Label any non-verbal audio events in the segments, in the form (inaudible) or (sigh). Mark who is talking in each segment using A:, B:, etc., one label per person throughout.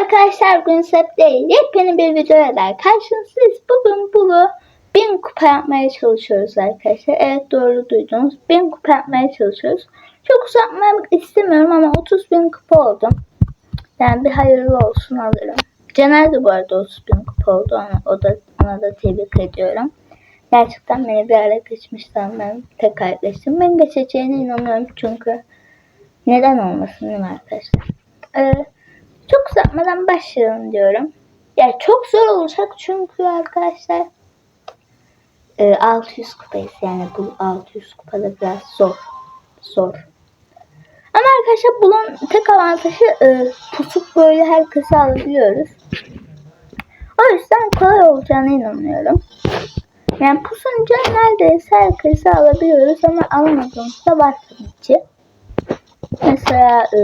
A: arkadaşlar bugün setle yepyeni bir videoya daha karşınızdayız. Bugün bunu 1000 kupa yapmaya çalışıyoruz arkadaşlar. Evet doğru duydunuz. 1000 kupa yapmaya çalışıyoruz. Çok uzatmak istemiyorum ama 30 bin kupa oldum. Yani bir hayırlı olsun alırım. Caner de bu arada 30 bin kupa oldu. Ona, o da, ona da tebrik ediyorum. Gerçekten beni bir ara geçmişten ben tekrar. Ben geçeceğine inanıyorum çünkü neden olmasın değil mi arkadaşlar? Ee, çok uzatmadan başlayalım diyorum. Ya çok zor olacak çünkü arkadaşlar e, 600 kupayız yani bu 600 kupada biraz zor. Zor. Ama arkadaşlar bunun tek avantajı e, pusup böyle herkese alabiliyoruz. O yüzden kolay olacağına inanıyorum. Yani pusunca neredeyse herkese alabiliyoruz ama alamadığımızda var tabii ki. Mesela e,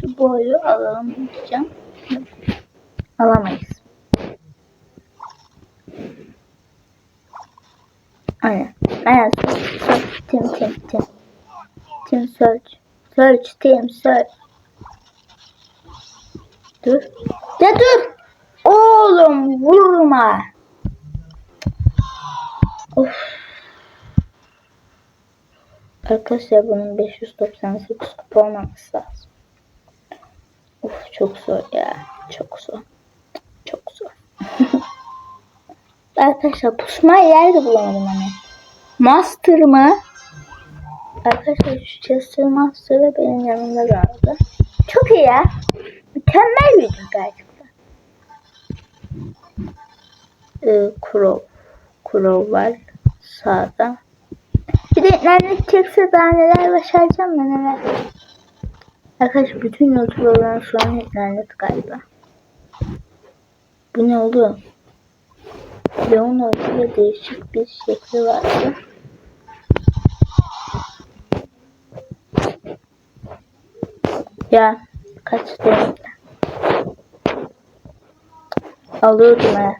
A: şu boyu alalım diyeceğim. Alamayız. Aynen. Aynen. Tim, tim, tim. Tim search. Search, tim, search. Dur. Ya dur. Oğlum vurma. Of. Arkadaşlar bunun 598 kupa olmaması lazım. Of çok zor ya. Çok zor. Çok zor. (laughs) Arkadaşlar pusma yer de bulamadım hani. Master mı? Arkadaşlar şu Chester Master da benim yanımda kaldı. Çok iyi ya. Mükemmel bir video gerçekten. Ee, Crow. Crow var sağda. Bir de internet çekse daha neler başaracağım ben neler. Arkadaşlar bütün YouTuber'ların şu an internet galiba. Bu ne oldu? Leon ortaya değişik bir şekli vardı. Ya kaç değil. Alıyordum ha.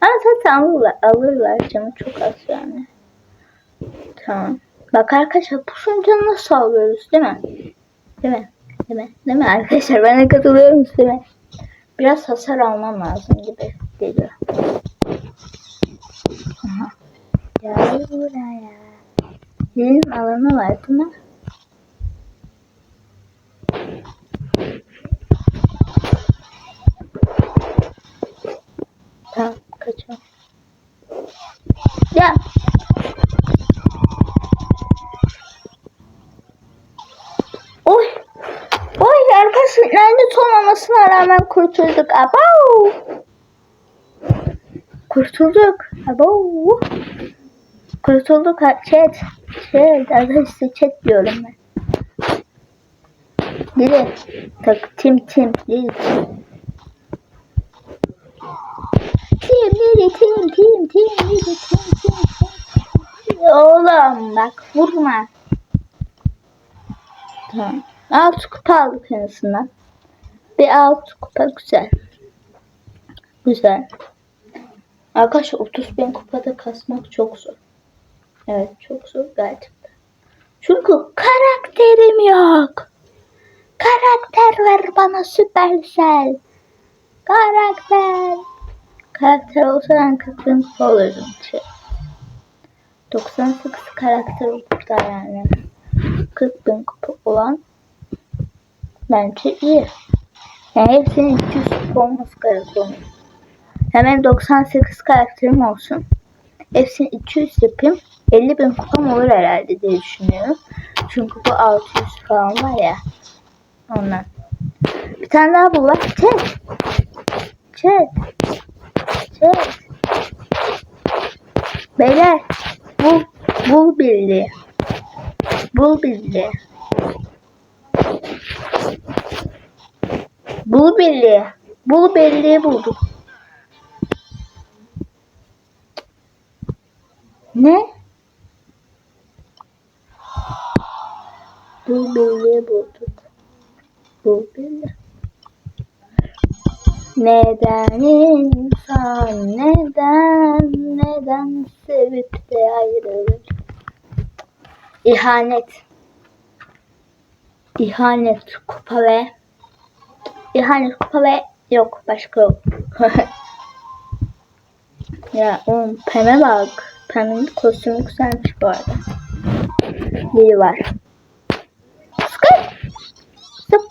A: Ama zaten alırlar, alırlar canım çok az yani. Tamam. Bak arkadaşlar pusunca nasıl alıyoruz değil mi? Değil mi? Değil mi? Değil mi arkadaşlar? Ben de katılıyorum mi? Biraz hasar almam lazım gibi geliyor. Aha. Gel buraya. Benim alanı var değil mi? Rağmen kurtulduk. Abau. Kurtulduk. Abau. Kurtulduk. ha- Chat. Chat. Arkadaşlar chat diyorum ben. Dili. Tak tim tim. Dili tim. Dili tim tim tim tim tim tim. Oğlum bak vurma. Tamam. Alt kupa aldık en azından. Bir alt kupa güzel. Güzel. Arkadaşlar 30 bin kupada kasmak çok zor. Evet çok zor gerçekten. Çünkü karakterim yok. Karakter ver bana Supercell. Karakter. Karakter olsa ben 40 bin kupa olurdum. Şey. 98 karakter burada yani. 40 bin kupa olan bence iyi. Yani hepsinin 200 kupa olması gerekiyor. Hemen 98 karakterim olsun. Hepsini 200 yapayım. 50 bin kupam olur herhalde diye düşünüyorum. Çünkü bu 600 falan var ya. Ondan. Bir tane daha bul var. Çek. Çek. Çek. Beyler. Bul. Bul birliği. Bul birliği. Bul birliği. Bul birliği bulduk. Ne? Bul birliği bulduk. Bul birliği. Neden insan neden neden sevip de ayrılır? İhanet. İhanet kupa ve İhanet kupa ve yok başka yok. (laughs) ya oğlum Pem'e bak. Pem'in kostümü güzelmiş bu arada. Biri var. Sıkık. Sıkık.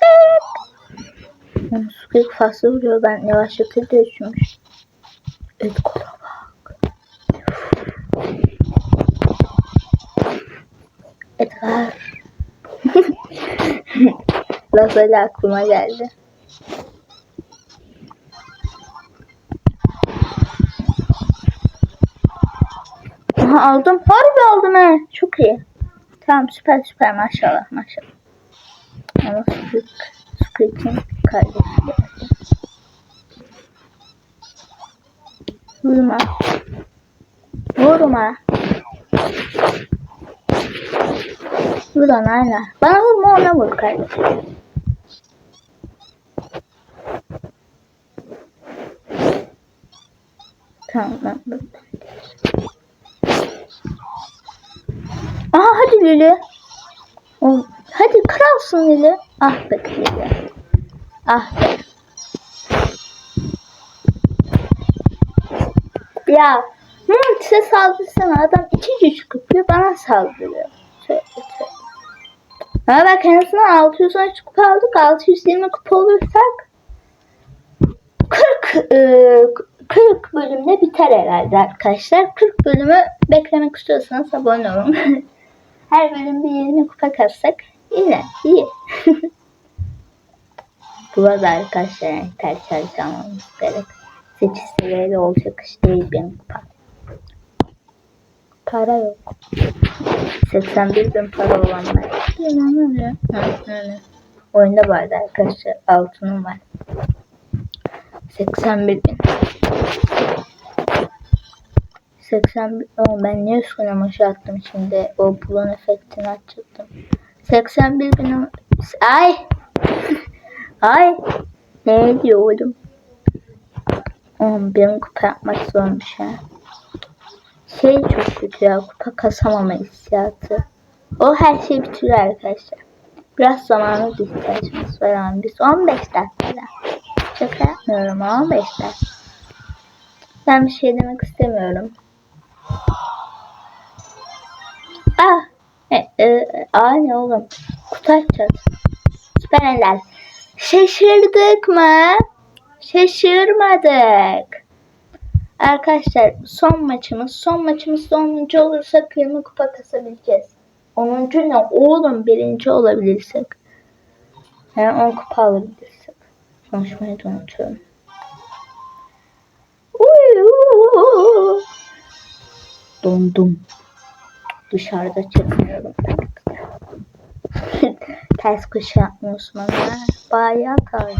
A: Sıkık fazla vuruyor. Ben yavaşlatır diye düşünmüş. Evet kola bak. (laughs) Edgar. (laughs) Laf öyle aklıma geldi. Aha aldım. Harbi aldım he. Çok iyi. Tamam süper süper maşallah maşallah. Ama Squeak, Squeak'in kardeşi geldi. Vurma. Vurma. Vur ona aynen. Bana vurma ona vur kardeşim. Tamam ben buradan. Hadi Lili. Hadi kralsın Lili. Ah be Lili. Ah be. Ya Multis'e saldırsana adam iki güç kupluyor bana saldırıyor. Tövbe tövbe. Ama bak en azından 613 kupa aldık. 620 kupa olursak 40 e, 40 bölümde biter herhalde arkadaşlar. 40 bölümü beklemek istiyorsanız abone olun. (laughs) Her bölüm bir 20 kupa kassak yine iyi. (laughs) Bu arada arkadaşlar yani ters çalışmamamız gerek. 8 seviyeli olacak iş değil benim kupa. Para yok. 81 bin para olan var. İnanamıyorum. Hı, öyle. Oyunda arada arkadaşlar altınım var. 81 bin. 81 Oğlum ben niye üstüne maşa attım şimdi? O bulon efektini açacaktım. 81 bin. Ay! (laughs) Ay! Ne diyor oğlum? Oğlum benim kupa yapmak zormuş ha. Şey çok kötü ya kupa kasamama hissiyatı. O her şeyi bitiriyor arkadaşlar. Biraz zamanı bir ihtiyacımız var ama biz 15 dakikada. Şaka yapmıyorum 15 dakika. Ben bir şey demek istemiyorum. Ah! E, e, aa ne oğlum? Kutu açacağız. Süper Ender. Şaşırdık mı? Şaşırmadık. Arkadaşlar son maçımız. Son maçımız 10. olursak 20 kupa kasabileceğiz. 10. ne oğlum birinci olabilirsek. Yani 10 kupa alabilirsek. Konuşmayı da unutuyorum. Uyuu. Dondum. Dışarıda çekmiyorum. Ters köşe yapmıyorsun ama. Bayağı ters.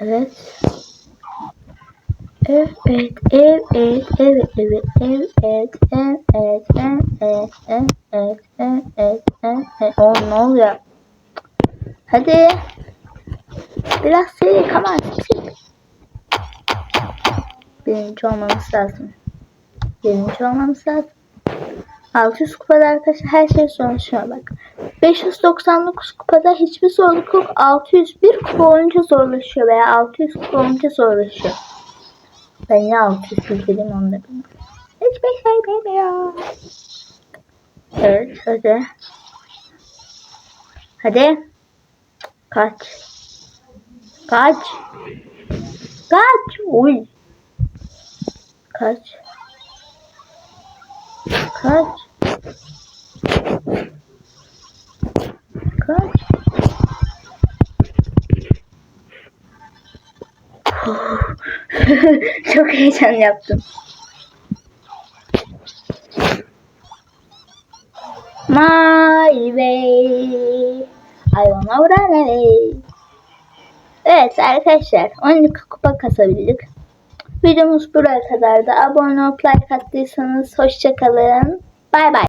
A: Evet. Evet, evet, evet, evet, evet, evet, evet, evet, evet, evet, evet, evet, evet, evet, evet. Ne oluyor? Hadi. Biraz seri kaman. Birinci olmamız lazım. Birinci olmamız lazım. 600 kupada arkadaşlar her şey sonuçuna bak. 599 kupada hiçbir zorluk yok. 601 kupa olunca zorlaşıyor veya 600 kupa olunca zorlaşıyor. Ben niye 600 dedim onu da bilmiyorum. Hiçbir şey bilmiyorum. Evet hadi. Hadi. Kaç. Kaç. Kaç. Uy. Kaç. Kaç. Kaç. (laughs) Çok heyecan yaptım. My way. I wanna run away. Evet arkadaşlar 12 kupa kasabildik. Videomuz buraya kadardı. Abone olup like attıysanız hoşçakalın. Bay bay.